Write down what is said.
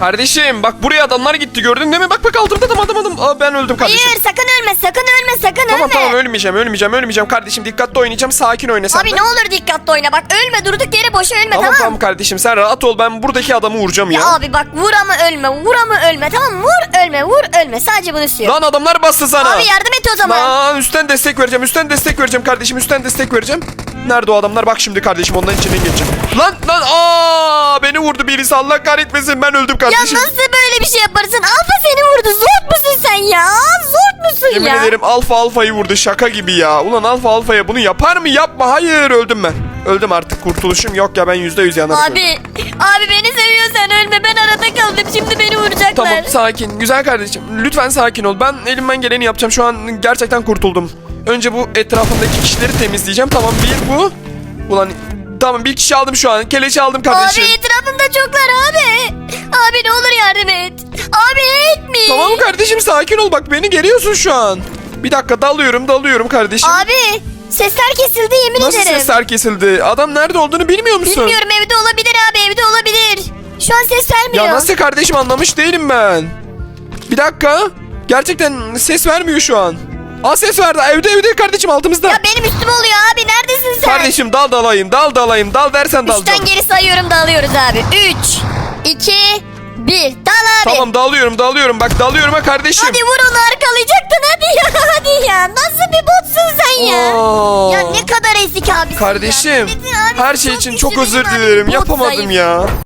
Kardeşim bak buraya adamlar gitti gördün değil mi? Bak bak altımda adam adam adam. Aa, ben öldüm kardeşim. Hayır sakın ölme sakın ölme sakın Tamam ölme. tamam ölmeyeceğim ölmeyeceğim ölmeyeceğim kardeşim dikkatli oynayacağım sakin oyna sen Abi de. ne olur dikkatli oyna bak ölme durduk yere boşa ölme Tamam tamam. tamam kardeşim sen rahat ol ben buradaki adamı vuracağım ya. Ya abi bak vur ama ölme vur ama ölme tamam vur ölme vur ölme sadece bunu istiyorum. Lan adamlar bastı sana. Abi yardım et o zaman. Lan üstten destek vereceğim üstten destek vereceğim kardeşim üstten destek vereceğim. Nerede o adamlar bak şimdi kardeşim onların içinden geçeceğim. Lan lan aa beni vurdu birisi Allah kahretmesin ben öldüm Ya kardeşim. nasıl böyle bir şey yaparsın? Alfa seni vurdu. Zort musun sen ya? Zort musun Yemin ya? ederim alfa alfayı vurdu şaka gibi ya. Ulan alfa alfaya bunu yapar mı yapma hayır öldüm ben. Öldüm artık kurtuluşum yok ya ben yüzde yüz yanarım. Abi, abi beni seviyorsan ölme. Ben arada kaldım. Şimdi beni vuracaklar. Tamam sakin güzel kardeşim lütfen sakin ol ben elimden geleni yapacağım şu an gerçekten kurtuldum. Önce bu etrafımdaki kişileri temizleyeceğim tamam bir bu. Ulan tamam bir kişi aldım şu an keleşi aldım kardeşim. Abi etrafımda çoklar abi. Abi ne olur yardım et. Abi etme. Tamam kardeşim sakin ol bak beni geriyorsun şu an. Bir dakika dalıyorum dalıyorum kardeşim. Abi sesler kesildi yemin Nasıl ederim. sesler kesildi? Adam nerede olduğunu bilmiyor musun? Bilmiyorum evde olabilir abi evde olabilir. Şu an ses vermiyor. Ya nasıl kardeşim anlamış değilim ben. Bir dakika. Gerçekten ses vermiyor şu an. Aa ses verdi. Evde evde kardeşim altımızda. Ya benim üstüme oluyor abi neredesin sen? Kardeşim dal dalayım dal dalayım dal dersen dal. Üçten geri sayıyorum dağılıyoruz abi. Üç, iki, bir. Dal abi. Tamam dalıyorum dalıyorum bak dalıyorum ha kardeşim. Hadi vur onu arkalayacaktın hadi ya hadi ya. Nasıl bir botsun sen ya? Aa. Ya ne kadar ezik abisin Kardeşim ya. Abi, her şey için çok üzüldüm özür abi. dilerim Bot yapamadım zayıf. ya.